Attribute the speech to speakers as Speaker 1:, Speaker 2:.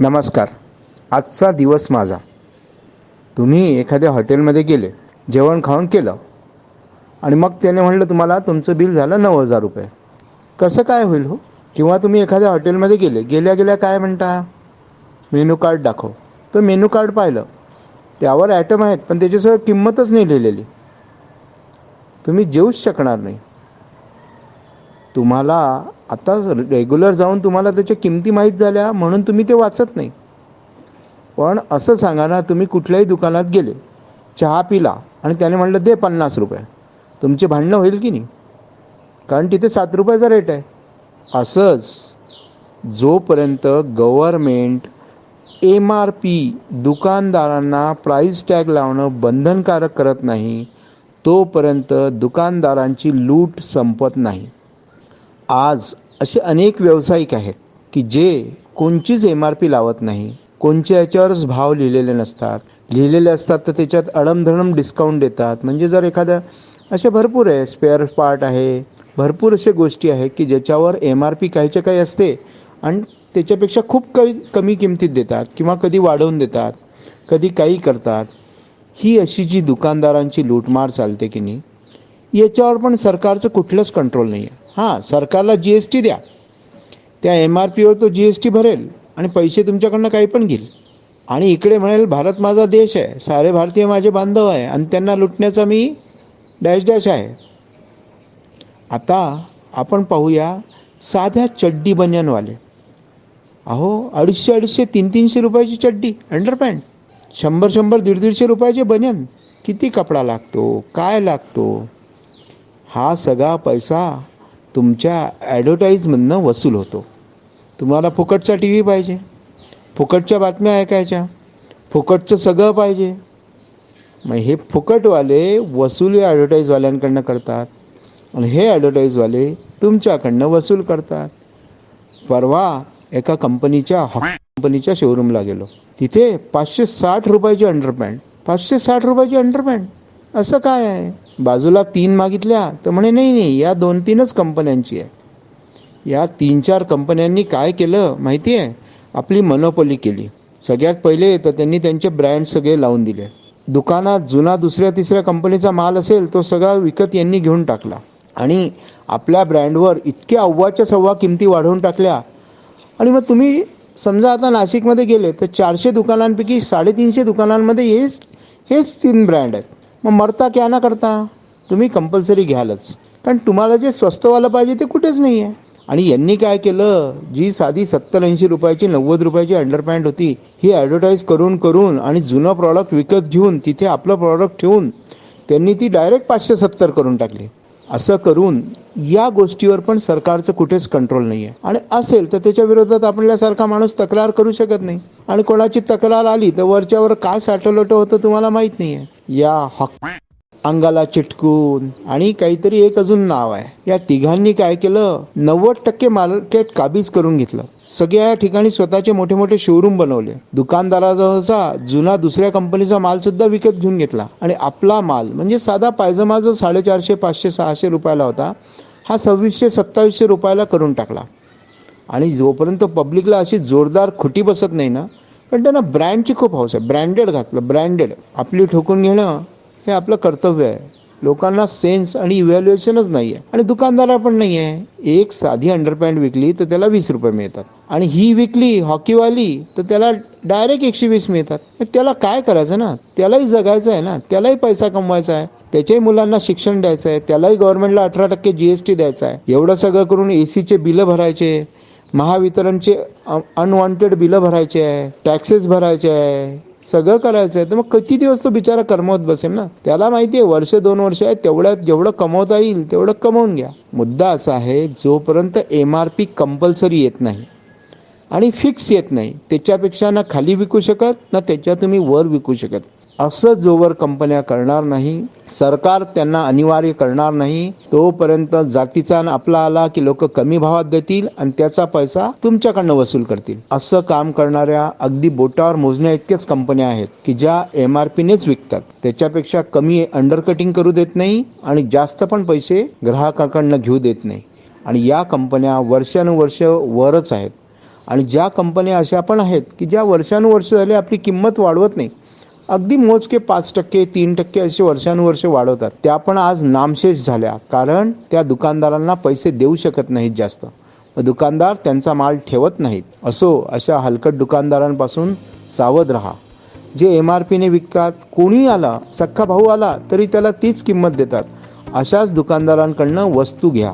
Speaker 1: नमस्कार. आजचा दिवस माझा. तुम्ही एखाद्या हॉटेलमध्ये गेले जेवण खाऊन केलं आणि मग त्याने म्हटलं तुम्हाला तुमचं बिल झालं नऊ हजार रुपये. कसं काय होईल हो? किंवा तुम्ही एखाद्या हॉटेलमध्ये गेले गेल्या गेल्या काय म्हणता? मेनू कार्ड दाखव. तर मेनू कार्ड पाहिलं. त्यावर ॲटम आहेत पण त्याच्यासह किंमतच नाही लिहिलेली. तुम्ही जेऊच शकणार नाही. तुम्हाला आता रेग्युलर जाऊन तुम्हाला त्याच्या किमती माहीत झाल्या म्हणून तुम्ही ते वाचत नाही. पण असं सांगा ना तुम्ही कुठल्याही दुकानात गेले चहा पिला आणि त्याने म्हटलं दे पन्नास रुपये. तुमचे भांडणं होईल की नाही? कारण तिथे सात रुपयाचा रेट आहे. असंच जोपर्यंत गव्हर्मेंट एम आर पी दुकानदारांना प्राईस टॅग लावणं बंधनकारक करत नाही तोपर्यंत दुकानदारांची लूट संपत नाही. आज असे अनेक व्यावसायिक आहेत की जे कोणचीच एम आर पी लावत नाही कोणच्या याच्यावरच भाव लिहिलेले नसतात. लिहिलेले असतात तर त्याच्यात अडमधडम डिस्काउंट देतात. म्हणजे जर एखाद्या असे भरपूर आहे स्पेअर पार्ट आहे भरपूर अशा गोष्टी आहेत की ज्याच्यावर एम आर पी काहीच्या काही असते आणि त्याच्यापेक्षा खूप कमी कमी किमतीत देतात किंवा कधी वाढवून देतात कधी काही करतात. ही अशी जी दुकानदारांची लूटमार चालते की नाही याच्यावर पण सरकारचं कुठलंच कंट्रोल नाही आहे हां सरकारला जी एस टी द्या. त्या एम आर पीवर तो जी एस टी भरेल आणि पैसे तुमच्याकडनं काही पण घेईल. आणि इकडे म्हणेल भारत माझा देश आहे सारे भारतीय माझे बांधव आहे आणि त्यांना लुटण्याचा मी डॅश डॅश आहे. आता आपण पाहूया साध्या चड्डी बन्यानवाले. अहो अडीचशे अडीचशे तीन तीनशे रुपयाची चड्डी अंडरपॅन्ट शंभर शंभर दीड दीडशे रुपयाचे बन्यान. किती कपडा लागतो? काय लागतो? हा सगळा पैसा तुमच्या ॲडव्हर्टाईजमधनं वसूल होतो. तुम्हाला फुकटचा टी व्ही पाहिजे. फुकटच्या बातम्या ऐकायच्या. फुकटचं सगळं पाहिजे. मग हे फुकटवाले वसूल ॲडव्हर्टाईजवाल्यांकडनं करतात. आणि हे ॲडव्हर्टाईजवाले तुमच्याकडनं वसूल करतात. परवा एका कंपनीच्या कंपनीच्या शोरूमला गेलो. तिथे पाचशे साठ रुपयाची अंडरपॅन्ट पाचशे साठ रुपयाची अंडरपॅन्ट असं काय आहे? बाजूला तीन मागितल्या तर म्हणे नाही नाही या दोन तीनच कंपन्यांची आहे. या तीन चार कंपन्यांनी काय केलं माहिती आहे? आपली मनोपली केली. सगळ्यात पहिले तर त्यांनी त्यांचे ब्रँड सगळे लावून दिले. दुकानात जुना दुसऱ्या तिसऱ्या कंपनीचा माल असेल तो सगळा विकत यांनी घेऊन टाकला. आणि आपल्या ब्रँडवर इतक्या अव्वाच्या सव्वा किमती वाढवून टाकल्या. आणि मग तुम्ही समजा आता नाशिकमध्ये गेले तर चारशे दुकानांपैकी साडेतीनशे दुकानांमध्ये हेच हेच तीन ब्रँड आहेत. मग मरता क्या ना करता? तुम्ही कंपल्सरी घ्यालच. कारण तुम्हाला जे स्वस्तवालं पाहिजे ते कुठेच नाही आहे आणि यांनी काय केलं? जी साधी सत्तर ऐंशी रुपयाची नव्वद रुपयाची अंडरपॅन्ट होती ही ॲडव्हर्टाईज करून करून आणि जुनं प्रॉडक्ट विकत घेऊन तिथे आपलं प्रॉडक्ट ठेवून त्यांनी ती डायरेक्ट पाचशे सत्तर करून टाकली. असं करून या गोष्टीवर पण सरकारचं कुठेच कंट्रोल नाही आहे आणि असेल तर त्याच्या विरोधात आपल्यासारखा माणूस तक्रार करू शकत नाही. आणि कोणाची तक्रार आली तर वरच्यावर काय साठवलोटं होतं तुम्हाला माहीत नाही आहे या हक अंगाला चिटकून आणि काहीतरी एक अजून नाव आहे. या तिघांनी काय केलं? नव्वद टक्के मार्केट काबीज करून घेतलं. सगळ्या ठिकाणी स्वतःचे मोठे मोठे शोरूम बनवले. दुकानदाराचा जुना दुसऱ्या कंपनीचा माल सुद्धा विकत घेऊन घेतला. आणि आपला माल म्हणजे साधा पायजमा जो साडेचारशे पाचशे सहाशे रुपयाला होता हा सव्वीसशे सत्तावीसशे रुपयाला करून टाकला. आणि जोपर्यंत पब्लिकला अशी जोरदार खुटी बसत नाही ना पण त्यांना ब्रँडची खूप हौस आहे. ब्रँडेड घातलं ब्रँडेड. आपली ठोकून घेणं हे आपलं कर्तव्य आहे. लोकांना सेन्स आणि इव्हॅल्युएशनच नाही आहे आणि दुकानदारा पण नाही आहे एक साधी अंडरपॅन्ट विकली तर त्याला वीस रुपये मिळतात. आणि ही विकली हॉकीवाली तर त्याला डायरेक्ट एकशे वीस मिळतात. मग त्याला काय करायचं ना? त्यालाही जगायचं आहे ना? त्यालाही पैसा कमवायचा आहे. त्याच्याही मुलांना शिक्षण द्यायचं आहे. त्यालाही गव्हर्नमेंटला अठरा टक्के जीएसटी द्यायचा आहे. एवढं सगळं करून एसीचे बिलं भरायचे. महावितरणचे अनवॉन्टेड बिलं भरायचे आहे टॅक्सेस भरायचे आहे सगळं करायचं आहे. तर मग किती दिवस तो बिचारा कमवत बसेल ना? त्याला माहिती आहे वर्ष दोन वर्ष आहे तेवढ्यात जेवढं कमवता येईल तेवढं कमवून घ्या. मुद्दा असा आहे जोपर्यंत एम आर पी कंपल्सरी येत नाही आणि फिक्स येत नाही त्याच्यापेक्षा ना खाली विकू शकत ना त्याच्या तुम्ही वर विकू शकत. असं जोवर कंपन्या करणार नाही सरकार त्यांना अनिवार्य करणार नाही तोपर्यंत जातीचा आपला आला की लोक कमी भावात देतील आणि त्याचा पैसा तुमच्याकडनं वसूल करतील. असं काम करणाऱ्या अगदी बोटावर मोजण्या इतक्याच कंपन्या आहेत की ज्या एम आर पीनेच विकतात. त्याच्यापेक्षा कमी अंडरकटिंग करू देत नाही आणि जास्त पण पैसे ग्राहकाकडनं घेऊ देत नाही. आणि या कंपन्या वर्षानुवर्ष वरच आहेत. आणि ज्या कंपन्या अशा पण आहेत की ज्या वर्षानुवर्ष झाले आपली किंमत वाढवत नाही अगदी मोजके पाच टक्के तीन टक्के असे वर्षानुवर्ष वाढवतात. त्या पण आज नामशेष झाल्या. कारण त्या दुकानदारांना पैसे देऊ शकत नाहीत जास्त. दुकानदार त्यांचा माल ठेवत नाहीत. असो अशा हलकट दुकानदारांपासून सावध राहा. जे एम आर पीने विकतात कोणी आला सख्खा भाऊ आला तरी त्याला तीच किंमत देतात. अशाच दुकानदारांकडनं वस्तू घ्या.